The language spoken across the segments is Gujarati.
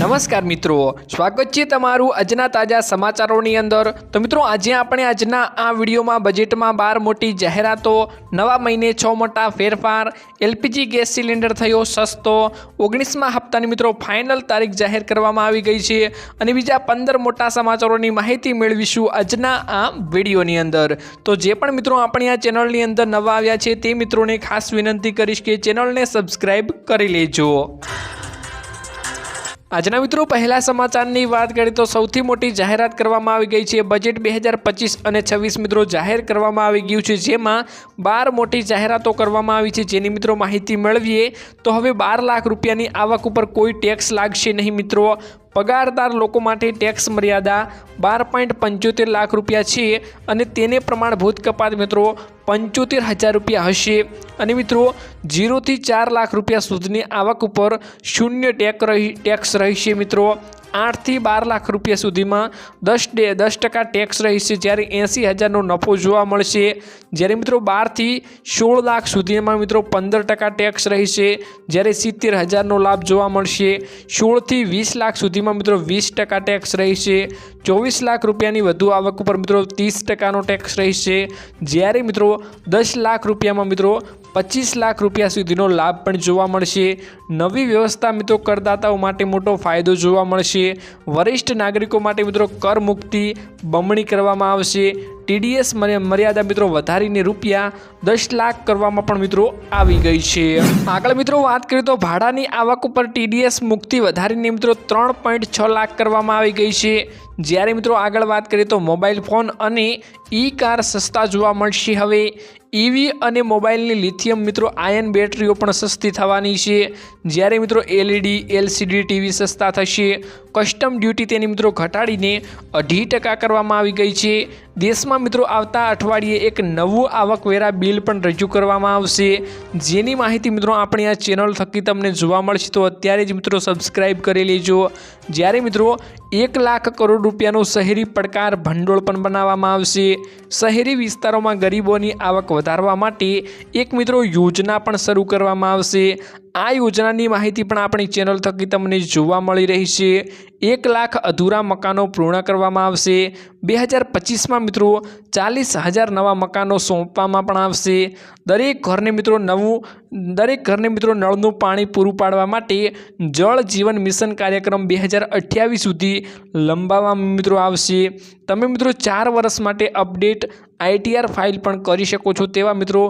નમસ્કાર મિત્રો, સ્વાગત છે તમારું આજના તાજા સમાચારોની અંદર. તો મિત્રો, આજે આપણે આજના આ વિડીયોમાં બજેટમાં બાર મોટી જાહેરાતો, નવા મહિને છ મોટા ફેરફાર, એલપીજી ગેસ સિલિન્ડર થયો સસ્તો, ઓગણીસમાં હપ્તાની મિત્રો ફાઇનલ તારીખ જાહેર કરવામાં આવી ગઈ છે. અને બીજા પંદર મોટા સમાચારોની માહિતી મેળવીશું આજના આ વિડીયોની અંદર. તો જે પણ મિત્રો આપણી આ ચેનલની અંદર નવા આવ્યા છે, તે મિત્રોને ખાસ વિનંતી કરીશ કે ચેનલને સબસ્ક્રાઈબ કરી લેજો. આજના મિત્રો, પહેલા સમાચારની વાત કરીએ તો સૌથી મોટી જાહેરાત કરવામાં આવી ગઈ છે. બજેટ બે હજાર પચીસ અને છવ્વીસ મિત્રો જાહેર કરવામાં આવી ગયું છે, જેમાં બાર મોટી જાહેરાતો કરવામાં આવી છે. જેની મિત્રો માહિતી મેળવીએ તો હવે બાર લાખ રૂપિયાની આવક ઉપર કોઈ ટેક્સ લાગશે નહીં મિત્રો. પગારદાર લોકો માટે ટેક્સ મર્યાદા બાર પોઈન્ટ પંચોતેર લાખ રૂપિયા છે અને તેને પ્રમાણભૂત કપાત મિત્રો પંચોતેર હજાર રૂપિયા હશે. અને મિત્રો જીરોથી ચાર લાખ રૂપિયા સુધીની આવક ઉપર શૂન્ય ટેક રહી ટેક્સ રહેશે મિત્રો. આઠથી બાર લાખ રૂપિયા સુધીમાં દસ ડે, દસ ટકા ટેક્સ રહેશે. જ્યારે એંસી હજારનો નફો જોવા મળશે. જ્યારે મિત્રો બારથી સોળ લાખ સુધીમાં મિત્રો પંદર ટકા ટેક્સ રહેશે. જ્યારે સિત્તેર હજારનો લાભ જોવા મળશે. સોળથી વીસ લાખ સુધીમાં મિત્રો વીસ ટકા ટેક્સ રહેશે. ચોવીસ લાખ રૂપિયાની વધુ આવક ઉપર મિત્રો ત્રીસ ટકાનો ટેક્સ રહેશે. જ્યારે મિત્રો દસ લાખ રૂપિયામાં મિત્રો પચીસ લાખ રૂપિયા સુધીનો લાભ પણ જોવા મળશે. નવી વ્યવસ્થા મિત્રો કરદાતાઓ માટે મોટો ફાયદો જોવા મળશે. વરિષ્ઠ નાગરિકો માટે મિત્રો કર મુક્તિ બમણી કરવામાં આવશે. ટીડીએસ મર્યાદા મિત્રો વધારીને રૂપિયા દસ લાખ કરવામાં પણ મિત્રો આવી ગઈ છે. આગળ મિત્રો વાત કરીએ તો ભાડાની આવક ઉપર ટીડીએસ મુક્તિ વધારીને મિત્રો ત્રણ પોઈન્ટ છ લાખ કરવામાં આવી ગઈ છે. જ્યારે મિત્રો આગળ વાત કરીએ તો મોબાઈલ ફોન અને ઈ કાર સસ્તા જોવા મળશે હવે. ઈવી અને મોબાઈલની લિથિયમ મિત્રો આયન બેટરીઓ પણ સસ્તી થવાની છે. જ્યારે મિત્રો એલઈડી એલસીડી ટીવી સસ્તા થશે. કસ્ટમ ડ્યુટી તેની મિત્રો ઘટાડીને અઢી ટકા કરવામાં આવી ગઈ છે. દેશમાં મિત્રો આવતા અઠવાડિયે એક નવું આવકવેરા બિલ પણ રજૂ કરવામાં આવશે. જેની માહિતી મિત્રો આપણી આ ચેનલ થકી તમને જોવા મળશે, તો અત્યારે જ મિત્રો સબસ્ક્રાઈબ કરી લેજો. જ્યારે મિત્રો એક લાખ કરોડ રૂપિયાનું શહેરી પડકાર ભંડોળ પણ બનાવવામાં આવશે. શહેરી વિસ્તારોમાં ગરીબોની આવક વધારવા માટે એક મિત્રો યોજના પણ શરૂ કરવામાં આવશે. આ યોજનાની માહિતી પણ આપણી ચેનલ થકી તમને જોવા મળી રહી છે એક લાખ અધૂરા મકાનો પૂર્ણ કરવામાં આવશે. બે હજાર પચીસમાં મિત્રો ચાલીસ હજાર નવા મકાનો સોંપવામાં પણ આવશે. દરેક ઘરને મિત્રો નવું, દરેક ઘરને મિત્રો નળનું પાણી પૂરું પાડવા માટે જળ જીવન મિશન કાર્યક્રમ બે હજાર અઠ્યાવીસ સુધી લંબાવવામાં મિત્રો આવશે. તમે મિત્રો ચાર વર્ષ માટે અપડેટ આઈટીઆર ફાઇલ પણ કરી શકો છો તેવા મિત્રો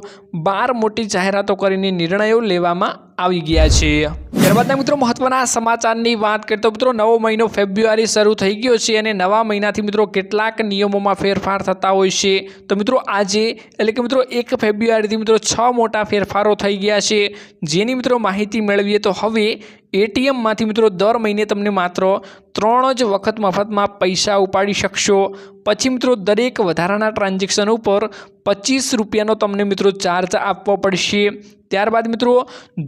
બાર મોટી જાહેરાતો કરીને નિર્ણયો લેવામાં આવી ગયા છે. ત્યારબાદના મિત્રો મહત્વના સમાચારની વાત કરીએ તો મિત્રો નવો મહિનો ફેબ્રુઆરી શરૂ થઈ ગયો છે અને નવા મહિનાથી મિત્રો કેટલાક નિયમોમાં ફેરફાર થતા હોય છે. તો મિત્રો આજે એટલે કે મિત્રો એક ફેબ્રુઆરીથી મિત્રો છ મોટા ફેરફારો થઈ ગયા છે. જેની મિત્રો માહિતી મેળવીએ તો હવે એટીએમમાંથી મિત્રો દર મહિને તમને માત્ર ત્રણ જ વખત મફતમાં પૈસા ઉપાડી શકશો. પછી મિત્રો દરેક વધારાના ટ્રાન્ઝેક્શન ઉપર પચીસ રૂપિયાનો તમને મિત્રો ચાર્જ આપવો પડશે. ત્યારબાદ મિત્રો,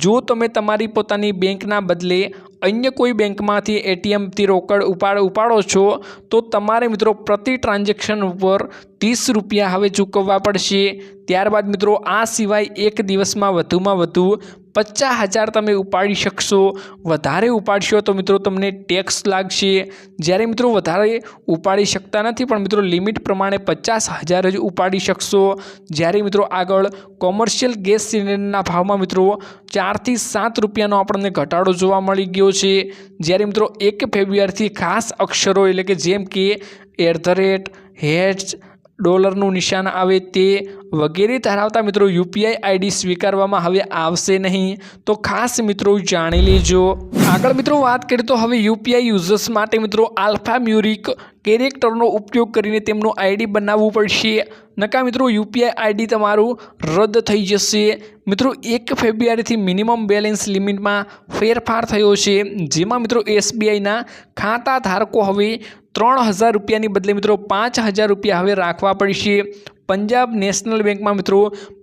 જો તમે તમારી પોતાની બેંકના બદલે અન્ય કોઈ બેંકમાંથી એટીએમથી રોકડ ઉપાડ ઉપાડો છો, તો તમારે મિત્રો પ્રતિ ટ્રાન્ઝેક્શન ઉપર ત્રીસ રૂપિયા હવે ચૂકવવા પડશે. ત્યારબાદ મિત્રો, આ સિવાય એક દિવસમાં વધુમાં વધુ પચાસ હજાર તમે ઉપાડી શકશો, વધારે ઉપાડશો તો મિત્રો તમને ટેક્સ લાગશે. જ્યારે મિત્રો વધારે ઉપાડી શકતા નથી, પણ મિત્રો લિમિટ પ્રમાણે પચાસ હજાર જ ઉપાડી શકશો. જ્યારે મિત્રો આગળ કોમર્શિયલ ગેસ સિલિન્ડરના ભાવમાં મિત્રો ચારથી સાત રૂપિયાનો આપણને ઘટાડો જોવા મળી ગયો છે. જ્યારે મિત્રો એક ફેબ્રુઆરીથી ખાસ અક્ષરો એટલે કે જેમ કે એટ ધ રેટ હેટ્સ ડોલરનું નિશાન આવે તે વગેરે ધરાવતા મિત્રો યુપીઆઈ આઈડી સ્વીકારવામાં હવે આવશે નહીં. તો ખાસ મિત્રો જાણી લેજો. આગળ મિત્રો વાત કરીએ તો હવે યુપીઆઈ યુઝર્સ માટે મિત્રો આલ્ફા મ્યુરિક કેરેક્ટરનો ઉપયોગ કરીને તેમનું આઈડી બનાવવું પડશે. નકા મિત્રો યુપીઆઈ આઈડી તમારું રદ થઈ જશે. મિત્રો એક ફેબ્રુઆરીથી મિનિમમ બેલેન્સ લિમિટમાં ફેરફાર થયો છે. જેમાં મિત્રો એસબીઆઈના ખાતા ધારકો હવે ત્રણ હજાર રૂપિયાની બદલે મિત્રો પાંચ હજાર રૂપિયા હવે રાખવા પડશે. પંજાબ નેશનલ બેંકમાં મિત્રો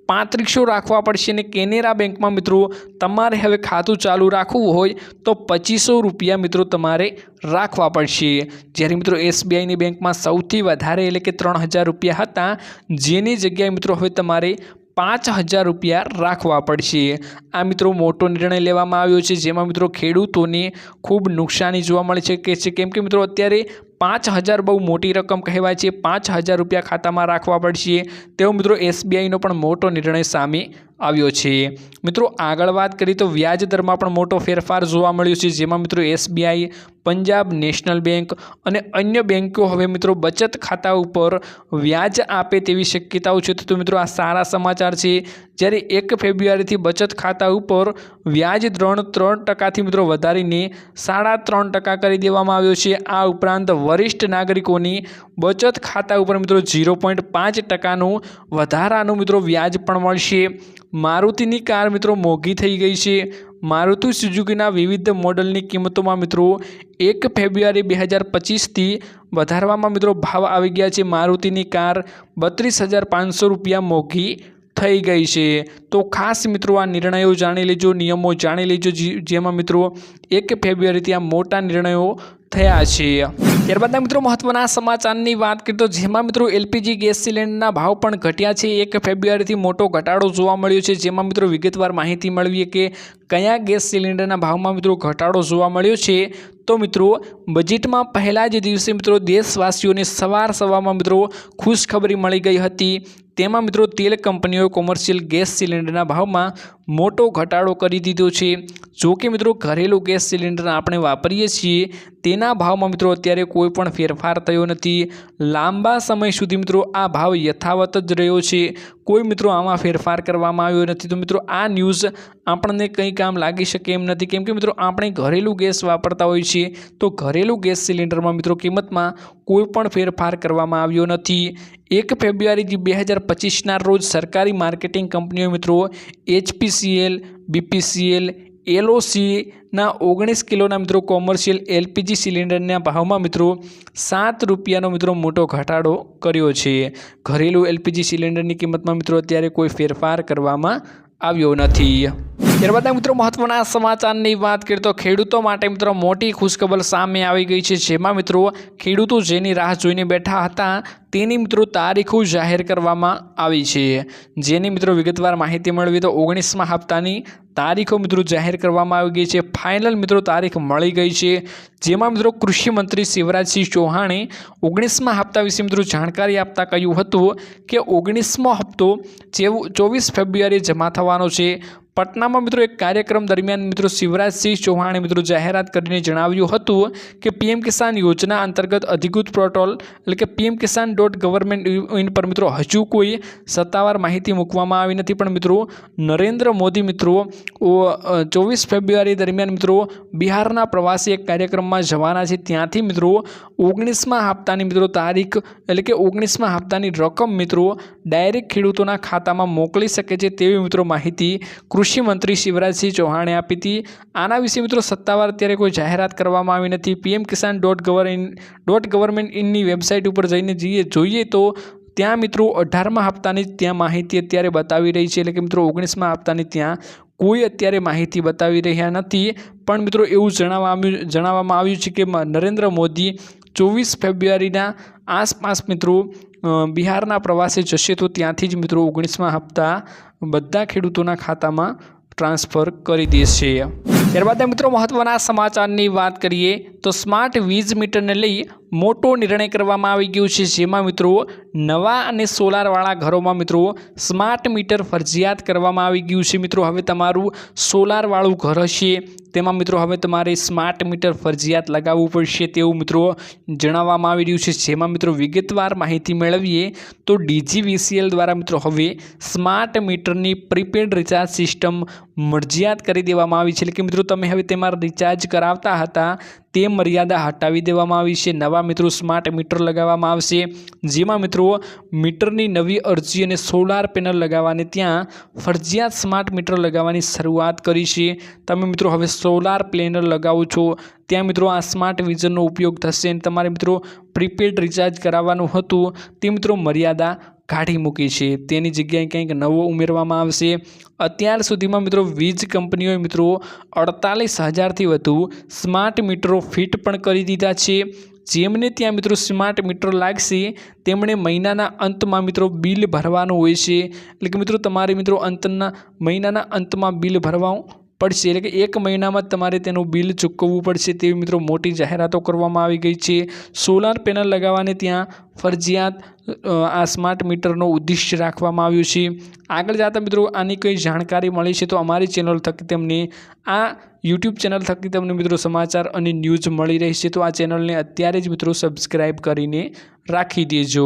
પાંત્રીસો રાખવા પડશે અને કેનેરા બેંકમાં મિત્રો તમારે હવે ખાતું ચાલુ રાખવું હોય તો પચીસો રૂપિયા મિત્રો તમારે રાખવા પડશે. જ્યારે મિત્રો એસબીઆઈની બેંકમાં સૌથી વધારે એટલે કે ત્રણ હજાર રૂપિયા હતા, જેની જગ્યાએ મિત્રો હવે તમારે પાંચ હજાર રૂપિયા રાખવા પડશે. આ મિત્રો મોટો નિર્ણય લેવામાં આવ્યો છે, જેમાં મિત્રો ખેડૂતોને ખૂબ નુકસાની જોવા મળે છે, કે છે કેમ કે મિત્રો અત્યારે પાંચ હજાર બહુ મોટી રકમ કહેવાય છે. પાંચ હજાર રૂપિયા ખાતામાં રાખવા પડશે. તેવો મિત્રો એસબીઆઈનો પણ મોટો નિર્ણય સામે આવ્યો છે. મિત્રો આગળ વાત કરીએ તો વ્યાજ દરમાં પણ મોટો ફેરફાર જોવા મળ્યો છે. જેમાં મિત્રો એસબીઆઈ, પંજાબ નેશનલ બેંક અને અન્ય બેંકો હવે મિત્રો બચત ખાતા ઉપર વ્યાજ આપે તેવી શક્યતાઓ છે. તો મિત્રો આ સારા સમાચાર છે. જ્યારે એક ફેબ્રુઆરીથી બચત ખાતા ઉપર વ્યાજ ત્રણ ત્રણ ટકાથી મિત્રો વધારીને સાડા ત્રણ ટકા કરી દેવામાં આવ્યો છે. આ ઉપરાંત વરિષ્ઠ નાગરિકોની બચત ખાતા ઉપર મિત્રો ઝીરો પોઈન્ટ પાંચ ટકાનું વધારાનું મિત્રો વ્યાજ પણ મળશે. મારુતિની કાર મિત્રો મોંઘી થઈ ગઈ છે. મારુતિ સુઝુકીના વિવિધ મોડલની કિંમતોમાં મિત્રો એક ફેબ્રુઆરી બે હજાર પચીસથી વધારવામાં મિત્રો ભાવ આવી ગયા છે. મારુતિની કાર બત્રીસ હજાર પાંચસો રૂપિયા મોંઘી થઈ ગઈ છે. તો ખાસ મિત્રો આ નિર્ણયો જાણી લેજો, નિયમો જાણી લેજો જેમાં મિત્રો એક ફેબ્રુઆરીથી આ મોટા નિર્ણયો થયા છે ત્યારબાદના મિત્રો મહત્વના સમાચારની વાત કરીએ તો જેમાં મિત્રો એલપીજી ગેસ સિલિન્ડરના ભાવ પણ ઘટ્યા છે. એક ફેબ્રુઆરીથી મોટો ઘટાડો જોવા મળ્યો છે. જેમાં મિત્રો વિગતવાર માહિતી મળવીએ કે કયા ગેસ સિલિન્ડરના ભાવમાં મિત્રો ઘટાડો જોવા મળ્યો છે. તો મિત્રો બજેટમાં પહેલા જ દિવસે મિત્રો દેશવાસીઓને સવાર સવારમાં મિત્રો ખુશખબરી મળી ગઈ હતી. તેમાં મિત્રો તેલ કંપનીઓએ કોમર્શિયલ ગેસ સિલિન્ડરના ભાવમાં મોટો ઘટાડો કરી દીધો છે. જો કે મિત્રો ઘરેલું ગેસ સિલિન્ડર આપણે વાપરીએ છીએ, તેના ભાવમાં મિત્રો અત્યારે કોઈ પણ ફેરફાર થયો નથી. લાંબા સમય સુધી મિત્રો આ ભાવ યથાવત જ રહ્યો છે. કોઈ મિત્રો આમાં ફેરફાર કરવામાં આવ્યો નથી. તો મિત્રો, આ ન્યૂઝ આપણને કંઈ કામ લાગી શકે એમ નથી. કેમ કે મિત્રો, આપણે ઘરેલું ગેસ વાપરતા હોઈએ છીએ. તો ઘરેલું ગેસ સિલિન્ડરમાં મિત્રો કિંમતમાં કોઈ પણ ફેરફાર કરવામાં આવ્યો નથી. એક ફેબ્રુઆરી બે હજાર પચીસના રોજ સરકારી માર્કેટિંગ કંપનીઓ મિત્રો, એચપીસીએલ, બીપીસીએલ એલઓસીના ઓગણીસ કિલોના મિત્રો કોમર્શિયલ એલપીજી સિલિન્ડરના ભાવમાં મિત્રો સાત રૂપિયાનો મિત્રો મોટો ઘટાડો કર્યો છે. ઘરેલું એલપીજી સિલિન્ડરની કિંમતમાં મિત્રો અત્યારે કોઈ ફેરફાર કરવામાં આવ્યો નથી. ત્યારબાદ મિત્રો મહત્વના સમાચારની વાત કરીએ તો ખેડૂતો માટે મિત્રો મોટી ખુશખબર સામે આવી ગઈ છે. જેમાં મિત્રો ખેડૂતો જેની રાહ જોઈને બેઠા હતા તેની મિત્રો તારીખો જાહેર કરવામાં આવી છે. જેની મિત્રો વિગતવાર માહિતી મેળવી તો ઓગણીસમાં હપ્તાની તારીખો મિત્રો જાહેર કરવામાં આવી ગઈ છે. ફાઇનલ મિત્રો તારીખ મળી ગઈ છે. જેમાં મિત્રો કૃષિમંત્રી શિવરાજસિંહ ચૌહાણે ઓગણીસમાં હપ્તા વિશે મિત્રો જાણકારી આપતા કહ્યું હતું કે ઓગણીસમો હપ્તો ચોવીસ ફેબ્રુઆરીએ જમા થવાનો છે. પટનામાં મિત્રો એક કાર્યક્રમ દરમિયાન મિત્રો શિવરાજસિંહ ચૌહાણે મિત્રો જાહેરાત કરીને જણાવ્યું હતું કે પીએમ કિસાન યોજના અંતર્ગત અધિકૃત પોર્ટલ એટલે કે PM Kisan dot government in પર મિત્રો હજુ કોઈ સત્તાવાર માહિતી મૂકવામાં આવી નથી. પણ મિત્રો નરેન્દ્ર મોદી મિત્રો ચોવીસ ફેબ્રુઆરી દરમિયાન મિત્રો બિહારના પ્રવાસી એક કાર્યક્રમમાં જવાના છે. ત્યાંથી મિત્રો ઓગણીસમાં હપ્તાની મિત્રો તારીખ એટલે કે ઓગણીસમાં હપ્તાની રકમ મિત્રો ડાયરેક્ટ ખેડૂતોના ખાતામાં મોકલી શકે છે તેવી મિત્રો માહિતી કૃષિ મંત્રી શિવરાજસિંહ ચૌહાણે આપી હતી. આના વિશે મિત્રો સત્તાવાર અત્યારે કોઈ જાહેરાત કરવામાં આવી નથી. PM Kisan dot gov dot government ઇનની website ઉપર જઈને જઈએ જોઈએ તો ત્યાં મિત્રો અઢારમા હપ્તાની ત્યાં માહિતી અત્યારે બતાવી રહી છે. એટલે કે મિત્રો ઓગણીસમા હપ્તાની ત્યાં કોઈ અત્યારે માહિતી બતાવી રહ્યા નથી. પણ મિત્રો એવું જણાવવા આવ્યું જણાવવામાં આવ્યું છે કે નરેન્દ્ર મોદી ચોવીસ ફેબ્રુઆરીના આસપાસ મિત્રો બિહારના પ્રવાસે જશે તો ત્યાંથી જ મિત્રો ઓગણીસમા હપ્તા બધા ખેડૂતોના ખાતામાં ટ્રાન્સફર કરી દેશે. ત્યારબાદ મિત્રો મહત્ત્વના સમાચારની વાત કરીએ તો સ્માર્ટ વીજ મીટરને લઈ મોટો નિર્ણય કરવામાં આવી ગયો છે. જેમાં મિત્રો નવા અને સોલારવાળા ઘરોમાં મિત્રો સ્માર્ટ મીટર ફરજિયાત કરવામાં આવી ગયું છે. મિત્રો હવે તમારું સોલારવાળું ઘર હશે. તેમાં મિત્રો હવે તમારે સ્માર્ટ મીટર ફરજિયાત લગાવવું પડશે તેવું મિત્રો જણાવવામાં આવી રહ્યું છે. જેમાં મિત્રો વિગતવાર માહિતી મેળવીએ તો ડીજીવીસીએલ દ્વારા મિત્રો હવે સ્માર્ટ મીટરની પ્રીપેડ રિચાર્જ સિસ્ટમ મરજિયાત કરી દેવામાં આવી છે. એટલે કે મિત્રો તમે હવે તેમાં રિચાર્જ કરાવતા હતા તે મર્યાદા હટાવી દેવામાં આવી છે. નવા મિત્રો સ્માર્ટ મીટર લગાવવામાં આવશે. જેમાં મિત્રો મીટરની નવી અરજી અને સોલાર પેનલ લગાવવાની ત્યાં ફરજિયાત સ્માર્ટ મીટર લગાવવાની શરૂઆત કરી છે. તમે મિત્રો હવે સોલાર પ્લેનર લગાવો છો. ત્યાં મિત્રો આ સ્માર્ટ વિઝનનો ઉપયોગ થશે અને તમારે મિત્રો પ્રીપેડ રિચાર્જ કરાવવાનું હતું. તે મિત્રો મર્યાદા કાઢી મૂકી છે. તેની જગ્યાએ કંઈક નવો ઉમેરવામાં આવશે. અત્યાર સુધીમાં મિત્રો વીજ કંપનીઓએ મિત્રો અડતાલીસ હજારથી વધુ સ્માર્ટ મીટરો ફિટ પણ કરી દીધા છે. જેમને ત્યાં મિત્રો સ્માર્ટ મીટર લાગશે, તેમણે મહિનાના અંતમાં મિત્રો બિલ ભરવાનું હોય છે. એટલે કે મિત્રો તમારે મિત્રો અંતના મહિનાના અંતમાં બિલ ભરવા પડશે. એટલે કે એક મહિનામાં તમારે તેનું બિલ ચૂકવવું પડશે તેવી મિત્રો મોટી જાહેરાતો કરવામાં આવી ગઈ છે. સોલાર પેનલ લગાવવાને ત્યાં ફરજિયાત આ સ્માર્ટ મીટરનો ઉદ્દેશ્ય રાખવામાં આવ્યું છે. આગળ જતા મિત્રો આની કંઈ જાણકારી મળી છે તો અમારી ચેનલ થકી તમને, આ યુટ્યુબ ચેનલ થકી તમને મિત્રો સમાચાર અને ન્યૂઝ મળી રહેશે. તો આ ચેનલને અત્યારે જ મિત્રો સબસ્ક્રાઈબ કરીને રાખી દેજો.